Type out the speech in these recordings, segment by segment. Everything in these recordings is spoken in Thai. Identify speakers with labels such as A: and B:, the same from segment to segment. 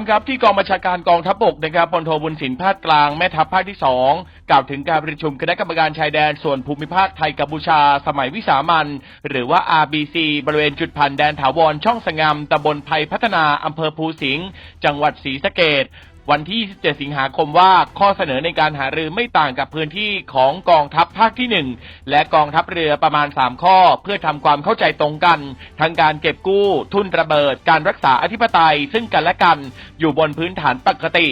A: มครับที่กองบัญชาการกองทัพบกนะครับพลโทบุญสินภาคกลางแม่ทัพภาคที่สองกล่าวถึงการประชุมคณะกรรมการชายแดนส่วนภูมิภาคไทยกัมพูชา สมัยวิสามันหรือว่า RBC บริเวณจุดผ่านแดนถาวรช่องสงามตำบลไพพัฒนาอำเภอภูสิงห์จังหวัดศรีสะเกด วันที่ 17 สิงหาคมว่าข้อเสนอในการหารือไม่ต่างกับพื้นที่ของกองทัพภาคที่ 1 และกองทัพเรือประมาณ 3 ข้อ เพื่อทำความเข้าใจตรงกัน ทั้งการเก็บกู้ ทุนระเบิด การรักษาอธิปไตยซึ่งกันและกัน อยู่บนพื้นฐานปกติ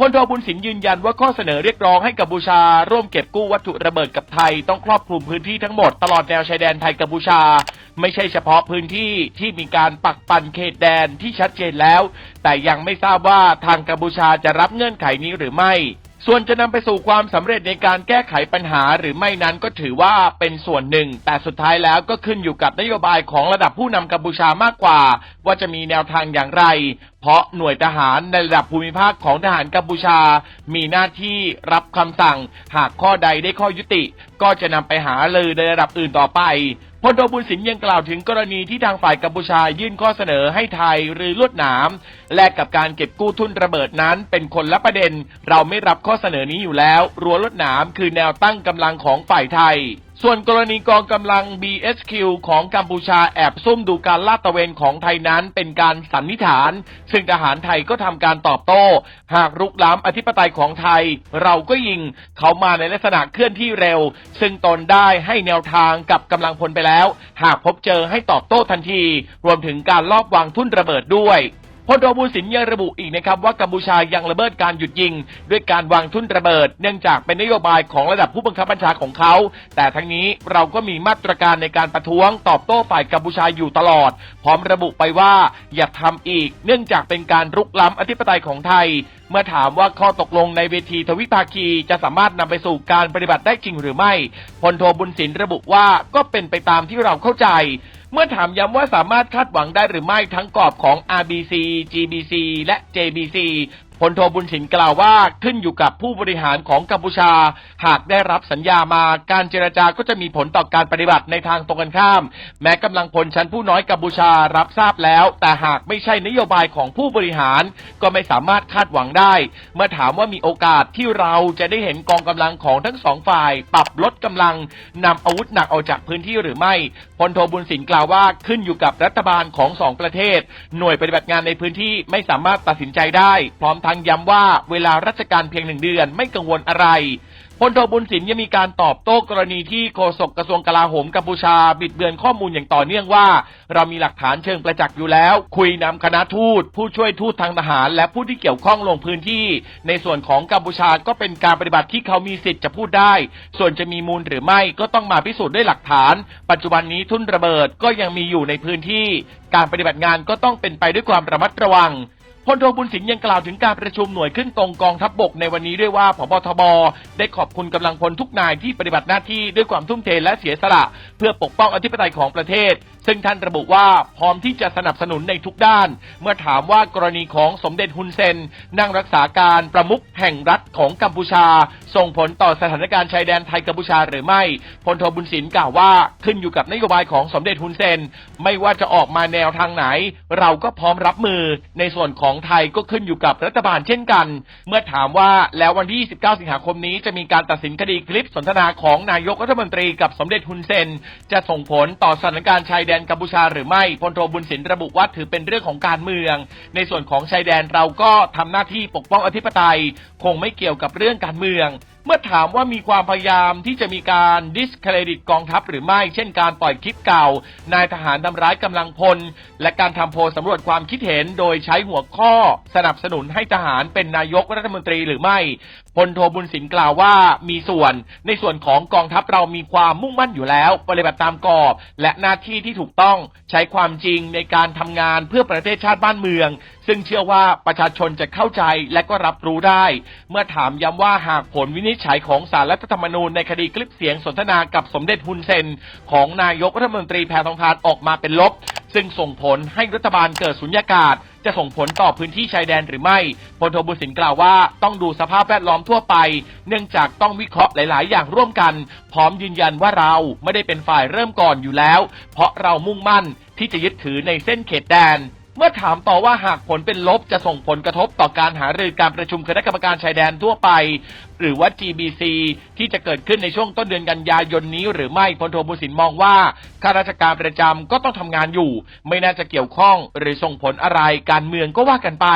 A: พลโทบุญสินยืนยันว่าข้อเสนอเรียกร้องให้กัมพูชา ร่วมเก็บกู้วัตถุระเบิดกับไทย ต้องครอบคลุมพื้นที่ทั้งหมดตลอดแนวชายแดนไทยกัมพูชา ไม่ใช่เฉพาะพื้นที่ที่มีการปักปันเขตแดนที่ชัดเจนแล้ว แต่ยังไม่ทราบว่าทางกัมพูชาจะรับเงื่อนไขนี้หรือไม่ ส่วนจะนำไปสู่ความสำเร็จในการแก้ไขปัญหาหรือไม่นั้นก็ถือว่าเป็นส่วนหนึ่ง แต่สุดท้ายแล้วก็ขึ้นอยู่กับนโยบายของระดับผู้นำกัมพูชามากกว่า ว่าจะมีแนวทางอย่างไร เพราะหน่วยทหารในระดับภูมิภาคของทหารกัมพูชา มีหน้าที่รับคำสั่ง หากข้อใดได้ข้อยุติ ก็จะนำไปหาเลยในระดับอื่นต่อไป พลโทบุญสินยังกล่าวถึงกรณีที่ทางฝ่ายกัมพูชายื่นข้อเสนอให้ไทยรือลวดหนามแลกกับการเก็บกู้ทุนระเบิดนั้น เป็นคนละประเด็น เราไม่รับข้อเสนอนี้อยู่แล้ว รั้วลวดหนามคือแนวตั้งกำลังของฝ่ายไทย ส่วนกรณีกองกำลัง BSQ ของกัมพูชาแอบซุ่มดูการลาดตระเวนของไทยนั้นเป็นการสันนิษฐาน ซึ่งทหารไทยก็ทำการตอบโต้ หากรุกล้ำอธิปไตยของไทย เราก็ยิงเขามาในลักษณะเคลื่อนที่เร็ว ซึ่งตนได้ให้แนวทางกับกำลังพลไปแล้ว หากพบเจอให้ตอบโต้ทันที รวมถึงการลอบวางทุ่นระเบิดด้วย พลโทบุญสินยังระบุอีกนะครับว่ากัมพูชายังระเบิดการหยุดยิง ด้วยการวางทุ่นระเบิด เนื่องจากเป็นนโยบายของระดับผู้บังคับบัญชาของเขา แต่ทั้งนี้เราก็มีมาตรการในการประท้วงตอบโต้ฝ่ายกัมพูชาอยู่ตลอด พร้อมระบุไปว่าอย่าทำอีก เนื่องจากเป็นการรุกล้ำอธิปไตยของไทย เมื่อถามว่าข้อตกลงในเวทีทวิภาคีจะสามารถนำไปสู่การปฏิบัติได้จริงหรือไม่พลโทบุญสินระบุว่าก็เป็นไปตามที่เราเข้าใจ เมื่อถามย้ำว่าสามารถคาดหวังได้หรือไม่ทั้งกรอบของ RBC GBC และ JBC พลโทบุญสินกล่าวว่าขึ้นอยู่กับผู้บริหารของกัมพูชา หากได้รับสัญญามาการเจรจาก็จะมีผลต่อการปฏิบัติในทางตรงกันข้าม แม้กำลังพลชั้นผู้น้อยกัมพูชารับทราบแล้ว แต่หากไม่ใช่นโยบายของผู้บริหาร ก็ไม่สามารถคาดหวังได้ เมื่อถามว่ามีโอกาสที่เราจะได้เห็นกองกำลังของทั้งสองฝ่าย ปรับลดกำลังนำอาวุธหนักออกจากพื้นที่หรือไม่พลโทบุญสินกล่าวว่าขึ้นอยู่กับรัฐบาลของสองประเทศ หน่วยปฏิบัติงานในพื้นที่ไม่สามารถตัดสินใจได้ พร้อมทั้งย้ำว่าเวลาราชการเพียงหนึ่งเดือนไม่กังวลอะไรพลโทบุญสินยังมีการตอบโต้กรณีที่โฆษกกระทรวงกลาโหมกัมพูชา บิดเบือนข้อมูลอย่างต่อเนื่องว่า เรามีหลักฐานเชิงประจักษ์อยู่แล้ว คุยนำคณะทูต ผู้ช่วยทูตทางทหาร และผู้ที่เกี่ยวข้องลงพื้นที่ ในส่วนของกัมพูชาก็เป็นการปฏิบัติที่เขามีสิทธิ์จะพูดได้ ส่วนจะมีมูลหรือไม่ก็ต้องมาพิสูจน์ด้วยหลักฐาน ปัจจุบันนี้ทุ่นระเบิดก็ยังมีอยู่ในพื้นที่ การปฏิบัติงานก็ต้องเป็นไปด้วยความระมัดระวัง พลโทบุญสินยังกล่าวถึงการประชุมหน่วยขึ้นตรงกองทัพบบกในวันนี้ด้วยว่าผบทบ ได้ขอบคุณกำลังพลทุกนายที่ปฏิบัติหน้าที่ด้วยความทุ่มเทและเสียสละ เพื่อปกป้องอธิปไตยของประเทศ ซึ่งท่านระบุว่าพร้อมที่จะสนับสนุนในทุกด้าน เมื่อถามว่ากรณีของสมเด็จฮุนเซน นั่งรักษาการประมุขแห่งรัฐของกัมพูชา ส่งผลต่อสถานการณ์ชายแดนไทยกัมพูชาหรือไม่พลโทบุญสินกล่าวว่าขึ้นอยู่กับนโยบายของสมเด็จฮุนเซน ไม่ว่าจะออกมาแนวทางไหน เราก็พร้อมรับมือในส่วนของไทยก็ขึ้นอยู่กับรัฐบาลเช่นกัน เมื่อถามว่าแล้ววันที่ 29 สิงหาคมนี้จะมีการตัดสินคดีคลิปสนทนาของนายกรัฐมนตรีกับสมเด็จฮุนเซน จะส่งผลต่อสถานการณ์ชายแดนกัมพูชาหรือไม่พลโทบุญสินระบุว่าถือเป็นเรื่องของการเมือง ในส่วนของชายแดนเราก็ทำหน้าที่ปกป้องอธิปไตย คงไม่เกี่ยวกับเรื่องการเมือง เมื่อถามว่ามีความพยายามที่จะมีการดิสเครดิตกองทัพหรือไม่ เช่นการปล่อยคลิปเก่า นายทหารทำร้ายกำลังพล และการทำโพลสำรวจความคิดเห็นโดยใช้หัวข้อ สนับสนุนให้ทหารเป็นนายกรัฐมนตรีหรือไม่ พลโทบุญสินกล่าวว่ามีส่วนในส่วนของกองทัพเรามีความมุ่งมั่นอยู่แล้ว ปฏิบัติตามกรอบ และหน้าที่ที่ถูกต้องใช้ความจริงในการทำงานเพื่อประเทศชาติบ้านเมือง ซึ่งเชื่อว่าประชาชนจะเข้าใจและก็รับรู้ได้ เมื่อถามย้ำว่าหากผลวินิจฉัยของสารรัฐธรรมนูญในคดีคลิปเสียงสนทนากับสมเด็จฮุนเซน ของนายกรัฐมนตรีแพทองทานออกมาเป็นลบ ซึ่งส่งผลให้รัฐบาลเกิดสุญญากาศ จะส่งผลต่อพื้นที่ชายแดนหรือไม่พลโทบุญสินกล่าวว่าต้องดูสภาพแวดล้อมทั่วไป เนื่องจากต้องวิเคราะห์หลาย ๆ อย่างร่วมกัน พร้อมยืนยันว่าเราไม่ได้เป็นฝ่ายเริ่มก่อนอยู่แล้ว เพราะเรามุ่งมั่นที่จะยึดถือในเส้นเขตแดน เมื่อถามต่อว่าหากผลเป็นลบจะส่งผลกระทบต่อการหารือการประชุมคณะกรรมการชายแดนทั่วไป หรือว่า GBC ที่จะเกิดขึ้นในช่วงต้นเดือนกันยายนนี้ หรือไม่พลโทบุสินมองว่าข้าราชการประจำก็ต้องทำงานอยู่ ไม่น่าจะเกี่ยวข้องหรือส่งผลอะไรการเมืองก็ว่ากันไป